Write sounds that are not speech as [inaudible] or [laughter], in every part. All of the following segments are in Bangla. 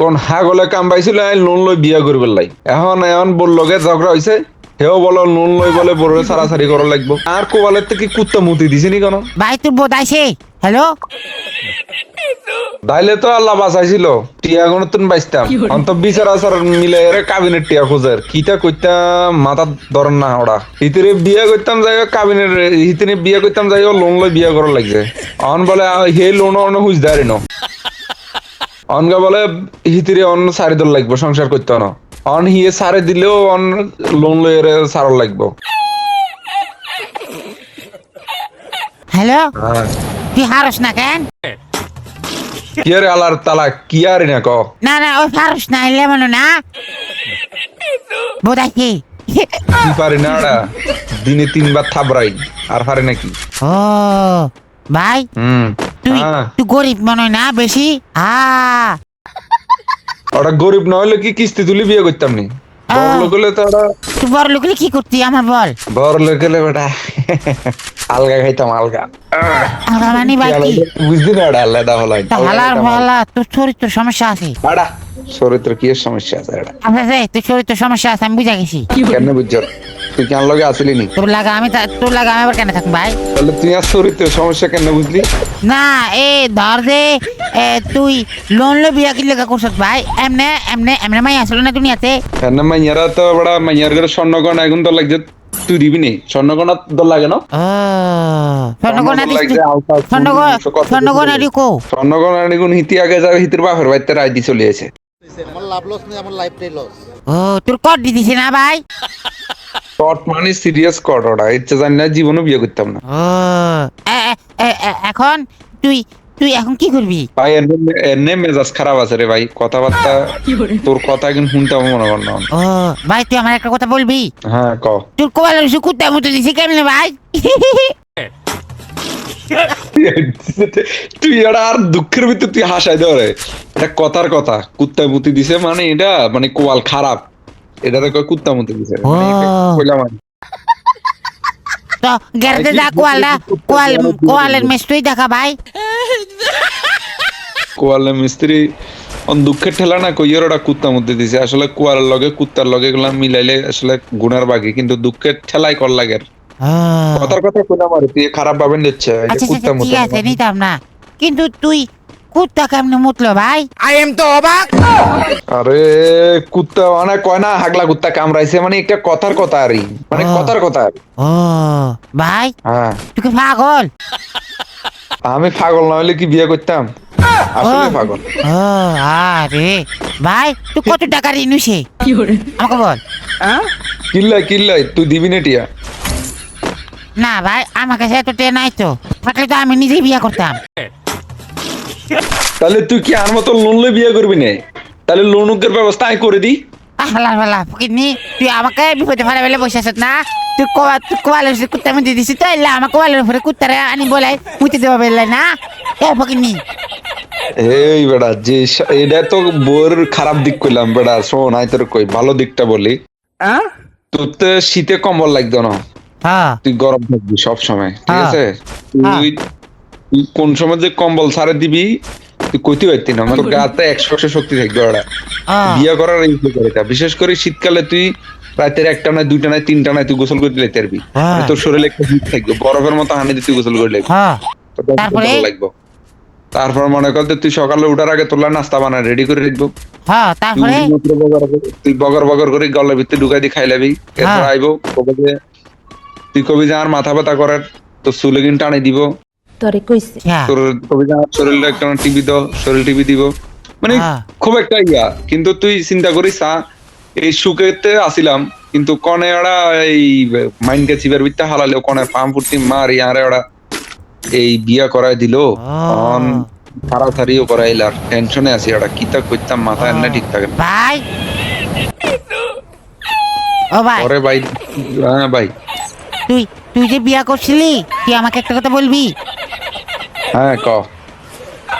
কোন হাগলে কাম পাইছিল লোন লই বিয়া করবার লাই। এখন এখন বলল গে ঝগড়া হইছে হেও বলো লোন লই বলে বড় সারাসারি করা লাগবো। আর কোবালের থেকে কুত্তা মুতি দিছে নি কেন? ভাই তোর বোধ আইছে হ্যালো দাইলে তো আল্লাহ বাঁচাইছিল টিয়া তুমি বাইসতাম অন্ত বিচার আচার মিলে এরে কাবিনের টিয়া খোঁজের কিতা কইতাম মাথা ধরেন না ওরা হিতিরে বিয়া করতাম যাই কাবিনের হিতিরে বিয়া করতাম যাই লোন লই বিয়া করার লাগছে। অন বলে হে লোন অন হুঁজ দাঁড়ি ন। অনগা বলে হিতিরে অন্য সারি দল লাগবে সংসার করতে না অন হিয়ে সারে দিলেও অন লোন লই এর সারল লাগবো। হ্যালো? হ্যাঁ। তুই হারস না কেন? কি আরে আলার তালা কি আরে না ক? না না ওই ফারস না এলে মনে না? বোধ আইছে কি? পারি না ওরা দিনে তিনবার থাবরাই আর পারে নাকি? ও ভাই? হুম। তুই হ্যাঁ। তুই গরিব মনে না বেশি? ওরা গরিব না হলে কি কিস্তি তুলি বিয়ে করতাম নি? বড় তুই বড় লোক কি করতি আমার বল? বড় লোক হলে বেটা আলগা খাইতাম আলগা। আমরা মানি ভাই কি বুঝলি না ওটা আলাদা হলো হালার ভালা। তোর চরিত্র সমস্যা আছে? আড়া চরিত্র কি সমস্যা আছে এটা তোর চরিত্র সমস্যা আছে আমি বুঝা গেছি। কেন বুঝছ? তুই কেন লগে আসলি নি? তোর লাগা আমি তোর লাগা আমি আবার কেন থাকব ভাই? তাহলে তুই আর চরিত্র সমস্যা কেন বুঝলি? না এ ধর দে এ, তুই লোন লো বিয়া কি লেগা করছত ভাই? এমনে এমনে এমনে মাই আসলো না দুনিয়াতে? কেন মাইয়ারা তো বড় মাইয়ার করে স্বর্ণগণ এখন তো লাগছে তুই দিবি নি? স্বর্ণগণ তো লাগে না? স্বর্ণগণা স্বর্ণগণ কত স্বর্ণগণা স্বর্ণগণ হিতি আগে যাবে হিতির বাপের বাড়িতে রায় চলে এসে। আমার লাভ লস নেই আমার লাইফটাই লস ও তোর দি দিছে না ভাই কট মানে সিরিয়াস কট ওটা ইচ্ছে জানি না জীবনও বিয়ে করতাম না ও এখন তুই তুই এখন কি করবি ভাই এনে মেজাজ খারাপ আছে রে ভাই কথাবার্তা তোর কথা কিন্তু শুনতে আমার মনে কর না ও ভাই তুই আমার একটা কথা বলবি হ্যাঁ ক তোর কোয়াল রসু কুত্তা মতো দিছে কেমনে ভাই তুই এটা আর দুঃখের ভিতর তুই হাসাই দেও রে এটা কথার কথা। কুত্তা মুতি দিছে মানে এটা মানে কোয়াল খারাপ। এটা তো কয় কুত্তা মুতি দিছে। মানে। কইলাম। তো কোয়ালটা কোয়াল কোয়ালের মেস্টুই দেখা ভাই। কোয়ালের মিস্ত্রি অন দুঃখের ঠেলা না কইয়ের ওটা কুত্তা মধ্যে দিছে। আসলে কোয়ালের লগে কুত্তার লগে গুলা মিলাইলে আসলে গুনার বাকি কিন্তু দুঃখের ঠেলাই কর লাগে কথার কথা কইলাম আর তুই খারাপ ভাবে নিচ্ছে। এই যে আচ্ছা কুত্তা আচ্ছা ঠিক মতো আছে নিতাম না। কিন্তু তুই কুত্তা কেমনে মুতলো ভাই? আই এম তো অবাক। আরে কুত্তা মানে কয় না হাগলা কুত্তা কামড়াইছে মানে একটা কথার কথা আরই মানে কথার কথা। ও ভাই হ্যাঁ। তুই কি পাগল? আমি পাগল না হলে কি বিয়ে করতাম? আসলে। পাগল। ও আরে ভাই তুই কত টাকা ঋণ হইছে আমাকে বল। কিল্লাই কিল্লাই তুই দিবি না টিয়া? না ভাই আমার কাছে এত টে নাই তো। থাকলে তো আমি নিজেই বিয়ে করতাম। তাহলে তুই কি আর মতো লোন লই বিয়ে করবি না? তাহলে লোন উকের ব্যবস্থা আমি করে দিই হালা হালা ফকিরনি তুই আমাকে বিপদে ফেলে বসে আছিস না? তুই কোয়া তুই কোয়ালের উপরে কুত্তা মুতি দিছিস তো এলে আমার কোয়ালের উপরে কুত্তারে আনি বলাই মুতি দেওয়া বেলে না? এ ফকিরনি এই বেটা যে এটা তো বোর খারাপ দিক কইলাম বেড়া শোন আই তোর কই ভালো দিকটা বলি। হ্যাঁ তোর তো শীতে কম্বল লাগতো না। হ্যাঁ তুই গরম থাকবি সব সময় ঠিক। আছে? তুই কোন সময় যে কম্বল ছাড়ে দিবি তুই কইতে পারতি না। তোর গাতে একশো একশো শক্তি থাকবে ওরা। বিয়ে করার উপকারিতা বিশেষ করে শীতকালে তুই রাতের একটা নয় দুইটা নয় তিনটা নয় তুই গোসল করতে লেতে পারবি হ্যাঁ। মানে তোর শরীরে একটা হিট থাকবে। বরফের মতো হানি দিয়ে তুই গোসল করলে হ্যাঁ। তারপরে? লাগবে। তারপর মনে কর যে তুই সকালে উঠার আগে তোলা নাস্তা বানা রেডি করে রাখব। হ্যাঁ তুই তারপরে বগর বগর- তুই বগর বগর করে গলের ভিতরে ঢুকাই দিয়ে খাই লাবি। এরপর। আইবো তুই কবি যে আমার মাথা ব্যথা করার তোর চুলে কিন্তু টানে দিব। তরে কইছে। হ্যাঁ। তোর যে একটা টিভি দাও শরীর টিভি দিব। মানে হ্যাঁ। খুব একটা ইয়া কিন্তু তুই চিন্তা করিস আ, এই সুখেতে আসিলাম কিন্তু কনে ওরা এই মাইন্ডকে চিবার বিত্তা হালালে কনে পাম ফুর্তি মার ইয়ারে ওরা এই বিয়া করাই দিল। অন তাড়াতাড়িও করাইলার টেনশনে আছি ওরা কিতা করতাম মাথা এমনি ঠিক থাকে না। ভাই। ও ভাই। পরে ভাই হ্যাঁ ভাই। তুই তুই যে বিয়া করছিলি তুই আমাকে একটা কথা বলবি? হ্যাঁ ক।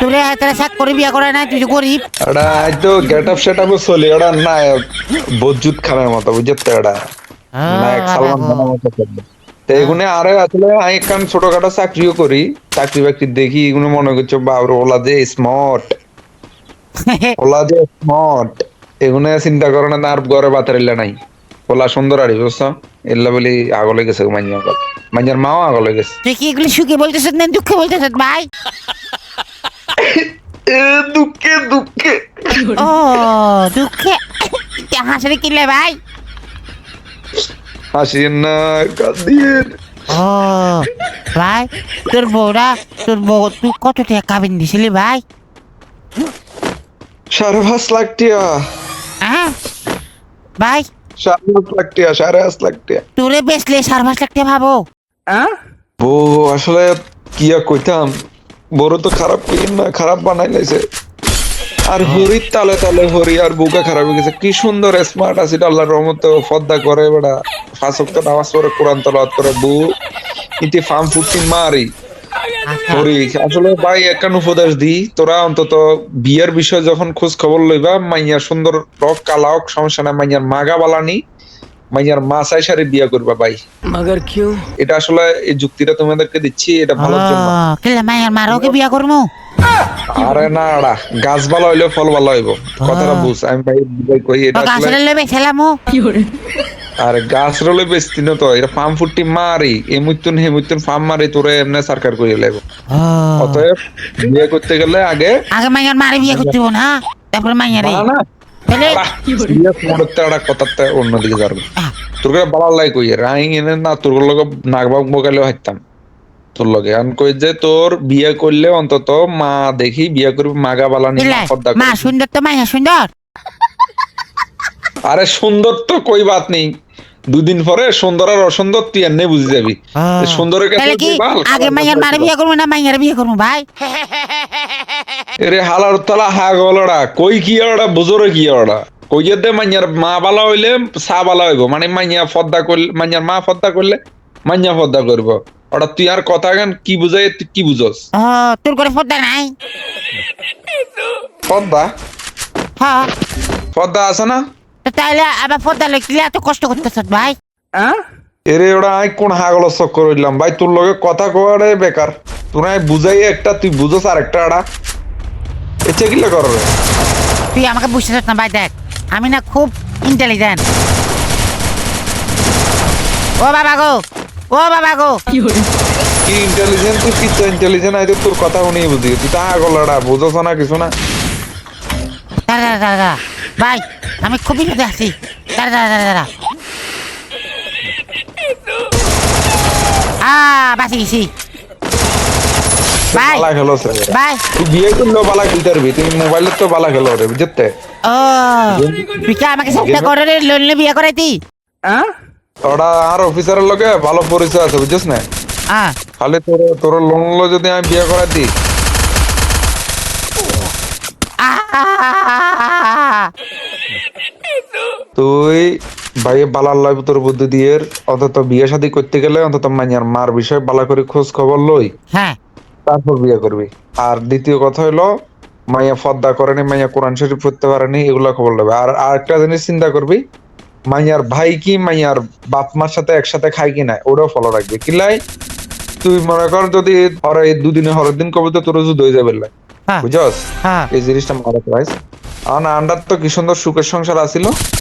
তোরে তারা করে বিয়া করে না তুই গরিব। ওটা তো গেট আপ সেট আপ চলে ওটা না বজ্জুত খানের মতো বুঝতে ওটা নায়ক সালমান খানের মতো তো এগুলো আরে আসলে আমি কাম ছোটখাটো চাকরিও করি চাকরি বাকরি দেখি এগুলো মনে করছ বাবরে ওলা যে স্মার্ট [laughs] ওলা যে স্মার্ট এগুলো চিন্তা করে না আর ঘরে বাতার এলা নাই। ওলা সুন্দর আড়ি বুঝছ? এল্লা বলি আগলে গেছে মাইয়া আগল মাইয়ার মাও আগলে গেছে। তুই কি এগুলো সুখে বলতেছ না দুঃখে বলতেছ? ভাই। এ দুঃখে দুঃখে। ও দুঃখে। হাসরে কিনলে ভাই। হাসিয়েন না কাঁদিয়েন ও ভাই তোর বউরা তোর বউ তুই কত টাকা কাবিন দিছিলি ভাই? সাড়ে পাঁচ লাখ টিয়া। হ্যাঁ। ভাই লাখ টিয়া সাড়ে পাঁচ লাখ টিয়া তোরে বেচলে সার পাঁচ লাখ টাকা ভাবো বউ আসলে কি আর কইতাম? বড় তো খারাপ করি না খারাপ বানাই লাইছে। আর হরির তালে তালে হরি আর বুকা খারাপ হয়ে গেছে। কি সুন্দর স্মার্ট আছে আল্লাহর রহমতে ফদ্দা করে বেড়া। ফাঁসক তো নামাজ পড়ে কোরআন তলাত করে। বউ ইতি ফার্ম ফুটি মারি। আচ্ছা। আসলে ভাই একখান উপদেশ তোরা অন্তত বিয়ের যখন খোঁজ খবর লইবা সুন্দর রক কালা হোক সমস্যা না মাইয়ার মাগা বালানি মাইয়ার মা চাই সারি বিয়ে করবা ভাই। মাগার কিউ? এটা আসলে এই যুক্তিটা তোমাদেরকে দিচ্ছি এটা ভালো জন্য। কেলে মাইয়ার বিয়ে করমু? আরে না আড়া গাছ ভালো হইলে ফল ভালো হইব। কথাটা বুঝ। আমি ভাই কই এটা আসলে কি করে? আরে গাছ রলে বেশি না তো এটা ফার্ম ফুটি মারি এই মুতুন হে মুতুন ফার্ম মারি তোরে এমনি সরকার কইলে লাগবে অতএব বিয়ে করতে গেলে আগে আগে মাইয়ার মারে বিয়ে করতে হব না তারপরে মাইয়ারে। না না। তাহলে সিরিয়াস মোড়তে আড়া কথাতে অন্যদিকে যাবে তোর কাছে বালা লাই কই রাই এনে না তোর লগে নাগবাগ বকালে হাইতাম তোর লগে। আন কই যে তোর বিয়ে করলে অন্তত মা দেখি বিয়ে করবি মাগা বালা নি মা। সুন্দর তো মাইয়া সুন্দর? আরে সুন্দর তো কই বাত নেই। দুদিন পরে সুন্দর আর অসুন্দর তুই এনে বুঝে যাবি। সুন্দরের কাছে তাহলে কি আগে মাইয়ার মারে বিয়ে করব না মাইয়ার বিয়ে করব ভাই? এরে হালার তলা হা গলড়া কই কি ওড়া বুজরে কি ওড়া কইয়ে দে মাইয়ার মা বালা হইলে সা বালা হইব। মানে মাইয়া ফদ্দা করলে মাইয়ার মা ফদ্দা করলে মাইয়া ফদ্দা করব। ওটা তুই আর কথা গান কি বুঝাই তুই কি বুঝস? তোর করে পদ্মা নাই? [laughs] পদ্মা হ্যাঁ পদ্মা আছে না? তাইলে আবার পদ্মা লিখলে এত কষ্ট করতেছ ভাই? এরে ওটা আই কোন হাগল চক্কর হইলাম। ভাই তোর লগে কথা কোয়ারে বেকার। তোর বুঝাই একটা তুই বুঝস আর একটা আড়া। এচ্ছে কিলে কর তুই আমাকে বুঝতে চাস না ভাই দেখ। আমি না খুব ইন্টেলিজেন্ট ও বাবা গো ও বাবা গো। কি ইন্টেলিজেন্ট তুই কি ইন্টেলিজেন্ট আই তোর কথা শুনি বুঝি। তুই তা হাগল আড়া। বুঝছ না কিছু না। দাঁড়া দাঁড়া। ভাই আমি খুব বিপদে আছি। দাঁড়া দাঁড়া দাঁড়া দাঁড়া। আ বাঁচি গেছি। ভাই বালা খেলো ভাই। তুই বিয়ে বালা খেলতে পারবি তুই মোবাইলে তো বালা খেলো রে বুঝতে? ও আমাকে করে রে লোন বিয়ে করাইতি। ওটা আর অফিসারের লগে ভালো পরিচয় আছে বুঝছিস না? হ্যাঁ খালি তোর তোর লোন লো যদি আমি বিয়ে করাই দিই। তুই ভাই বালার লয় তোর বুদ্ধি দিয়ে অন্তত বিয়ে শাদী করতে গেলে অন্তত মাইয়ার মার বিষয়ে বালা করে খোঁজ খবর লই। হ্যাঁ। তারপর বিয়ে করবি। আর দ্বিতীয় কথা হলো মাইয়া ফদ্দা করেনি মাইয়া কোরআন শরীফ পড়তে পারেনি এগুলো খবর নেবে আর আরেকটা জিনিস চিন্তা করবি মাইয়ার ভাই কি মাইয়ার বাপ মার সাথে একসাথে খাই কি না ওটাও ফলো রাখবি। কিলাই তুই মনে কর যদি হরে দুদিনে হরের দিন কবে তো তোর যুদ্ধ হয়ে যাবে লাই। হ্যাঁ। বুঝছস? হ্যাঁ। এই জিনিসটা মারা প্রাইস আমার আন্ডার তো কি সুন্দর সুখের সংসার আছিল।